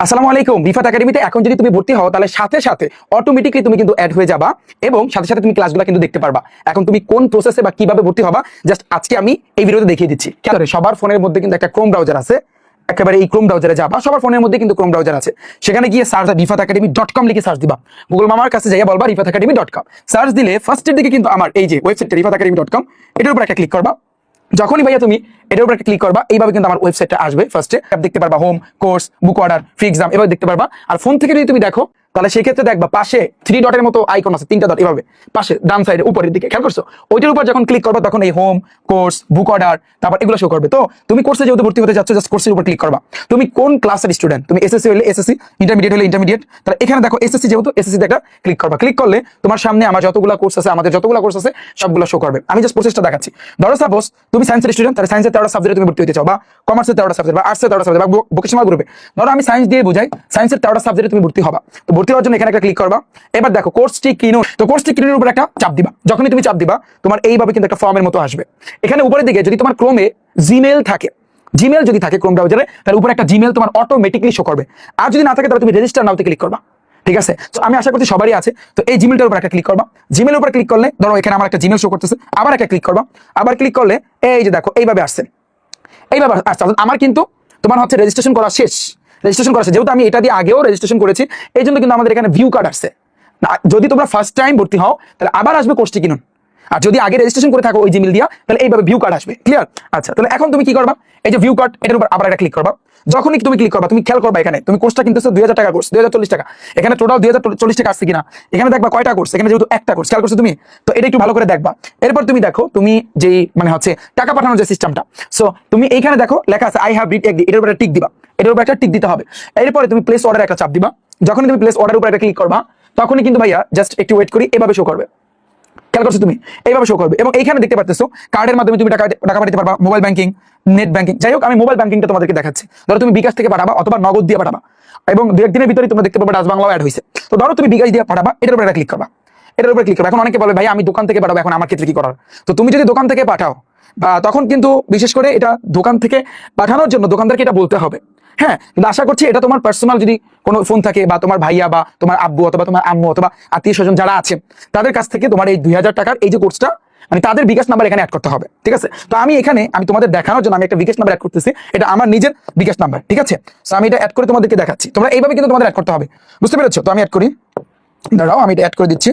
আসসালামু আলাইকুম রিফাত একাডেমিতে এখন যদি তুমি ভর্তি হও, তাহলে সাথে সাথে অটোমেটিকলি তুমি কিন্তু অ্যাড হয়ে যাবা এবং সাথে সাথে তুমি ক্লাসগুলো কিন্তু দেখতে পারবা। এখন তুমি কোন প্রসেসে বা কীভাবে ভর্তি হবা জাস্ট আজকে আমি এই ভিডিওতে দেখিয়ে দিচ্ছি। সবার ফোনের মধ্যে কিন্তু একটা ক্রোম ব্রাউজার আছে। একেবারে এই ক্রোম ব্রাউজারে যাবা, সবার ফোনের মধ্যে কিন্তু ক্রোম ব্রাউজার আছে। সেখানে গিয়ে search Rifat academy dot com লিখে সার্চ দিবা। গুগল মামার কাছে যাইয়া বলবা Rifat academy dot com search দিলে ফার্স্টের দিকে কিন্তু আমার এই যে website Rifat academy dot com এটার উপর একটা ক্লিক করবা। যখনই ভাইয়া তুমি এটার উপর ক্লিক করবা, এইভাবে কিন্তু আমার ওয়েবসাইটটা আসবে। ফার্স্টে দেখতে পারবা home course book order free exam এভাবে দেখতে পারবা। আর ফোন থেকে যদি তুমি দেখো তাহলে সেক্ষেত্রে দেখবা পাশে থ্রি ডটের মতো আইকন আছে, তিনটা ডট এভাবে। পাশে, ডান সাইডে উপরের দিকে, খেয়াল করছ? ওইটার উপর যখন ক্লিক করবা, তখন এই হোম কোর্স বুক অর্ডার তারপর এগুলো শো করবে। তো তুমি কোর্সে যেহেতু ভর্তি হতে যাচ্ছ জাস্ট কোর্সের উপর ক্লিক করবা। তুমি কোন ক্লাসের স্টুডেন্ট তুমি এসএসসি হলে এসএসসি ইন্টারমিডিয়েট হলে ইন্টারমিডিয়েট তাহলে এখানে দেখো এসএসসি যেহেতু এসএসসি একটা ক্লিক করবা। ক্লিক করলে তোমার সামনে আমার যতগুলো কোর্স আছে, আমাদের যতগুলো কোর্স আছে, সবগুলো শো করবে। আমি জাস্ট প্রসেসটা দেখাচ্ছি। ধরো সাপোজ তুমি সায়েন্সের স্টুডেন্ট তাহলে সায়েন্সের তেরোটা সাবজেক্টে তুমি ভর্তি হতে চাও, বা কমার্সের তেরোটা সাবজেক্ট বা আর্টসের তেরোটা সাবজেক্ট বা ভোকেশনাল গ্রুপে ধরো আমি সায়েন্স দিয়ে বুঝাই সায়েন্সের তেরোটা সাবজেক্টে তুমি ভর্তি হবা। তো ভর্তি হওয়ার জন্য এখানে একটা ক্লিক করবা। এবার দেখো কোর্সটি কিনুন। তো কোর্সটি কিনুনের উপর একটা চাপ দিবা। যখনই তুমি চাপ দিবা, তোমার এইভাবে কিন্তু একটা ফর্মের মতো আসবে। এখানে উপরের দিকে যদি তোমার ক্রোমে জিমেল থাকে জিমেল যদি থাকে ক্রোম ব্রাউজারে তাহলে উপরে একটা জিমেল তোমার অটোমেটিকলি শো করবে। আর যদি না থাকে, তাহলে তুমি রেজিস্টার নাওতে ক্লিক করবা। ঠিক আছে? তো আমি আশা করছি সবারই আছে। তো এই জিমেলটার উপর একটা ক্লিক করবা। জিমেলের উপর ক্লিক করলে, ধরো এখানে আমার একটা জিমেল শো করতেছে। আবার একটা ক্লিক করবা। আবার ক্লিক করলে, এই যে দেখো, এইভাবে আসছে। এইভাবে আসছে। আমার কিন্তু তোমার হচ্ছে রেজিস্ট্রেশন করা শেষ। রেজিস্ট্রেশন করা যেহেতু আমি এটা দিয়ে আগেও রেজিস্ট্রেশন করেছি এই জন্য কিন্তু আমাদের এখানে ভিউ কার্ড আসছে। যদি তোমরা ফার্স্ট টাইম ভর্তি হও, তাহলে আবার আসবে কোর্সটি কিনুন। আর যদি আগে রেজিস্ট্রেশন করে থাকো ওই জিমেল দিয়া, তাহলে এইভাবে ভিউ কার্ড আসবে। ক্লিয়ার আচ্ছা তাহলে এখন তুমি কি করবা? এই যে ভিউ কার্ড এটার উপর আবার একটা ক্লিক করবা। যখনই তুমি ক্লিক করবা, তুমি খেয়াল করবা এখানে, তুমি কোর্সটা কিনতেছো দুই হাজার টাকা কোর্স দুই হাজার চল্লিশ টাকা। এখানে টোটাল দুই হাজার চল্লিশ টাকা আসছে কিনা? এখানে দেখবা কয়টা কোর্স এখানে যেহেতু একটা কোর্স খেয়াল করছ তুমি? তো এটা একটু ভালো করে দেখবা। এরপর তুমি দেখো, তুমি যেই মানে হচ্ছে টাকা পাঠানোর যে সিস্টেমটা সো তুমি এইখানে দেখো, লেখা আছে আই হ্যাভ রিড এগ্রি এটার উপরে টিক দিবা। এটার উপর একটা টিক দিতে হবে। এরপরে তুমি প্লেস অর্ডার একটা চাপ দিবা। যখনই তুমি প্লেস অর্ডার উপর একটা ক্লিক করবা, তখনই কিন্তু ভাইয়া জাস্ট একটু ওয়েট করি, এভাবে শো করবে। খেয়াল করছ তুমি? এইভাবে শো করবে। এবং এইখানে দেখতে পাচ্ছ কার্ডের মাধ্যমে তুমি টাকা টাকা পাঠাতে পারবা মোবাইল ব্যাংকিং নেট ব্যাংকিং যাই হোক, আমি মোবাইল ব্যাংকিংটা তোমাদেরকে দেখাচ্ছি। ধরো তুমি বিকাশ থেকে পাঠাবা অথবা নগদ দিয়ে পাঠাবা। এবং দু একদিনের ভিতরে তোমরা দেখতে পাবে বাংলাও অ্যাড হয়েছে তো ধরো তুমি বিকাশ দিয়ে পাঠাবা, এটার উপরে ক্লিক করবা। এটার উপরে ক্লিক করবা। এখন অনেকে বলে ভাই আমি দোকান থেকে পাঠাবো, এখন আমার ক্ষেত্রে কি করার? তো তুমি যদি দোকান থেকে পাঠাও, বা তখন কিন্তু বিশেষ করে এটা দোকান থেকে পাঠানোর জন্য দোকানদারকে এটা বলতে হবে। হ্যাঁ কিন্তু আশা করছি এটা তোমার পার্সোনাল যদি কোনো ফোন থাকে বা তোমার ভাইয়া বা তোমার আব্বু অথবা তোমার আম্মু অথবা আত্মীয় স্বজন যারা আছে, তাদের কাছ থেকে তোমার এই দুই হাজার টাকার এই যে কোর্সটা মানে তাদের বিকাশ নাম্বার এখানে অ্যাড করতে হবে, ঠিক আছে? তো আমি এখানে, আমি তোমাদের দেখানোর জন্য আমি একটা বিকাশ নাম্বার অ্যাড করতেছি, এটা আমার নিজের বিকাশ নাম্বার ঠিক আছে? তো আমি এটা অ্যাড করে তোমাদেরকে দেখাচ্ছি, তোমরা এইভাবে কিন্তু তোমাদের অ্যাড করতে হবে, বুঝতে পেরেছ? তো আমি অ্যাড করি, দাঁড়াও, আমি এটা অ্যাড করে দিচ্ছি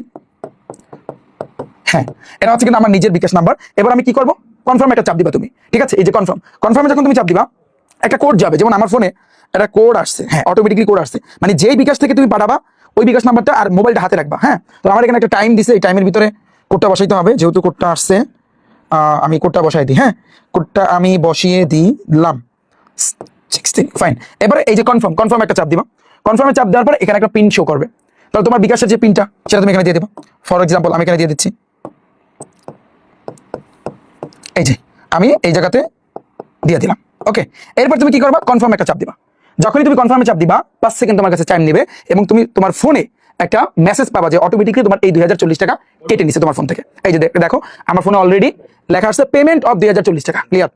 হ্যাঁ এটা হচ্ছে কিন্তু আমার নিজের বিকাশ নাম্বার এবার আমি কি করব? কনফার্ম একটা চাপ দিবা তুমি, ঠিক আছে? এই যে কনফার্ম কনফার্মে যখন তুমি চাপ দিবা একটা কোড যাবে যেমন আমার ফোনে একটা কোড আসছে হ্যাঁ। অটোমেটিকলি কোড আসছে। মানে যেই বিকাশ থেকে তুমি পাঠাবা ওই বিকাশ নাম্বারটা আর মোবাইলটা হাতে রাখবা হ্যাঁ? তো আমার এখানে একটা টাইম দিছে এই টাইমের ভিতরে কোডটা বসাইতে হবে। যেহেতু কোডটা আসছে আমি কোডটা বসাই দিই হ্যাঁ? কোডটা আমি বসিয়ে দিলাম। সিক্সটিন ফাইন এবারে এই যে কনফার্ম কনফার্ম একটা চাপ দিবা। কনফার্মে চাপ দেওয়ার পর এখানে একটা পিন শো করবে। তাহলে তোমার বিকাশের যে পিনটা সেটা তুমি এখানে দিয়ে দেবো। ফর এক্সাম্পল আমি এখানে দিয়ে দিচ্ছি। এই যে আমি এই জায়গাতে দিয়ে দিলাম। ওকে এরপর তুমি কি করবা? কনফার্ম একটা চাপ দিবা। যখনই তুমি কনফার্মে চাপ দিবা পাঁচ সেকেন্ড তোমার কাছে টাইম নেবে এবং তুমি তোমার ফোনে একটা মেসেজ পাবা যে অটোমেটিকলি তোমার এই দু হাজার চল্লিশ টাকা কেটে নিছে তোমার ফোন থেকে। এই যে দেখো, আমার ফোনে অলরেডি লেখা আসছে পেমেন্ট অফ দুই হাজার চল্লিশ টাকা ক্লিয়ার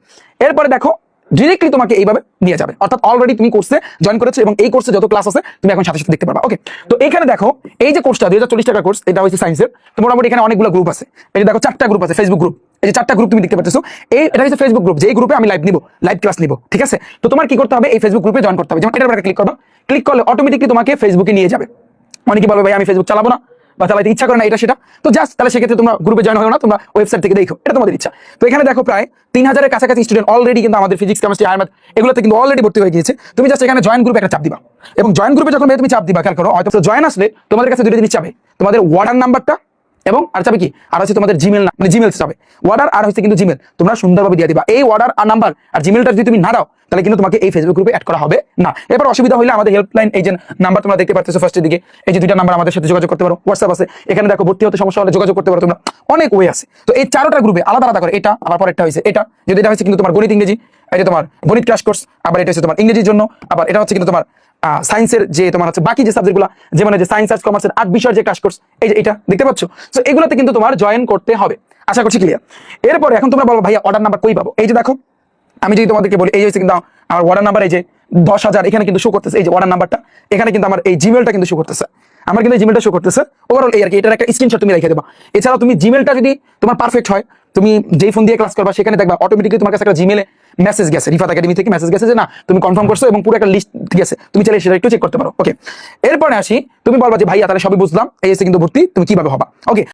এরপরে দেখো ডিরেক্টলি তোমাকে এইভাবে নিয়ে যাবে। অর্থাৎ অলরেডি তুমি কোর্সে জয়েন করেছ এবং এই কোর্সে যত ক্লাস আছে, তুমি এখন সাথে সাথে দেখতে পারবা। ওকে তো এখানে দেখো, এই যে কোর্সটা দু হাজার চল্লিশ টাকা কোর্স এটা হচ্ছে সায়েন্সের তো মোটামুটি এখানে অনেকগুলো গ্রুপ আছে। এই দেখো, চারটা গ্রুপ আছে ফেসবুক গ্রুপ এই যে চারটা গ্রুপ তুমি দেখতে পাচ্ছ, এই এটা হচ্ছে ফেসবুক গ্রুপ যে গ্রুপে আমি লাইভ নিব লাইভ ক্লাস নিব, ঠিক আছে? তো তোমার কি করতে হবে? এই ফেসবুক গ্রুপে জয়েন করতে হবে। যেমন এটার উপরে ক্লিক করবা ক্লিক করলে অটোমেটিকলি তোমাকে ফেসবুকে নিয়ে যাবে। অনেকে বলবে ভাই, আমি ফেসবুক চালাবো না বা চালাইতে ইচ্ছা করে না, এটা সেটা। তো জাস্ট তাহলে সেক্ষেত্রে তোমরা গ্রুপে জয়েন হও না, তোমরা ওয়েবসাইট থেকে দেখো, এটা তোমাদের ইচ্ছা। তো এখানে দেখো প্রায় তিন হাজারের কাছাকাছি স্টুডেন্ট অলরেডি কিন্তু আমাদের ফিজিক্স কেমিস্ট্রি আয়ার এগুলোতে কিন্তু অলরেডি ভর্তি হয়ে গিয়েছে। তুমি জাস্ট এখানে জয়েন গ্রুপে একটা চাপ দিবা। এবং জয়েন গ্রুপে যখন তুমি চাপ দিবা, খেয়াল করো, হয়তো জয়েন আসলে তোমাদের কাছে দুটো জিনিস চাবে। তোমাদের ওয়ার্ডার নাম্বারটা এবং আর চাবে কি? আর হচ্ছে তোমাদের জিমেল না মানে জিমেল চাবে। ওয়ার্ডার আর হচ্ছে কিন্তু জিমেল তোমরা সুন্দরভাবে দিয়ে দিবা। এই ওয়ার্ডার আর নাম্বার আর জিমেলটা যদি তুমি না দাও, তাহলে কিন্তু তোমাকে এই ফেসবুক গ্রুপে অ্যাড করা হবে না। এবার অসুবিধা হলে আমাদের হেল্পলাইন এই যে নাম্বার তোমরা দেখতে পাচ্ছ ফার্স্টের দিকে, এই যে দুইটা নাম্বার আমাদের সাথে যোগাযোগ করতে পারো হোয়াটসঅ্যাপ আছে। এখানে দেখো ভর্তি হতে সমস্যা হলে যোগাযোগ করতে পারো তোমরা। অনেক ওয়ে আছে। তো এই চারোটা গ্রুপে আলাদা আলাদা করে, এটা, আবার পরেরটা হয়েছে এটা। যদি এটা হচ্ছে কিন্তু তোমার গণিত ইংরেজি এটা তোমার গণিত ক্রাশ কোর্স আবার এটা হচ্ছে তোমার ইংরেজির জন্য, আবার এটা হচ্ছে কিন্তু তোমার সায়েন্সের যে তোমার হচ্ছে বাকি যে সাবজেক্টগুলো যেমন এই যে সায়েন্স আর্টস কমার্সের আট বিষয়ের যে ক্লাস কোর্স এই যে এটা দেখতে পাচ্ছ? তো এগুলোতে কিন্তু তোমার জয়েন করতে হবে। আশা করছি ক্লিয়ার এরপরে এখন তোমরা বলো, ভাইয়া অর্ডার নাম্বার কই পাবো? এই যে দেখো, আমি যদি তোমাদেরকে বলি, এই হচ্ছে কিন্তু আমার অর্ডার নাম্বার এই যে দশ হাজার, এখানে কিন্তু শো করতেছে, এই যে অর্ডার নাম্বারটা এখানে কিন্তু আমার এই জিমেলটা কিন্তু শো করতেছে। আমার কিন্তু জিমেলটা শো করতেছে। ওভারঅল এই আর কি, এটার একটা স্ক্রিনশট তুমি রেখে দেবা। এছাড়াও তুমি জিমেলটা যদি তোমার পারফেক্ট হয়, তুমি যেই ফোন দিয়ে ক্লাস করবা, সেখানে দেখবা অটোমেটিকলি তোমার কাছে একটা জিমেলে মেসেজ গেছে রিফাত একাডেমি থেকে মেসেজ গেছে যে, না, তুমি কনফার্ম করছ এবং পুরো একটা লিস্ট গেছে। তুমি চাইলে সেটা একটু চেক করতে পারো। ওকে এরপরে আসি, তুমি বলবা যে ভাই তাহলে সবই বুঝলাম। এই এসে কিন্তু ভর্তি, তুমি কীভাবে হবা? ওকে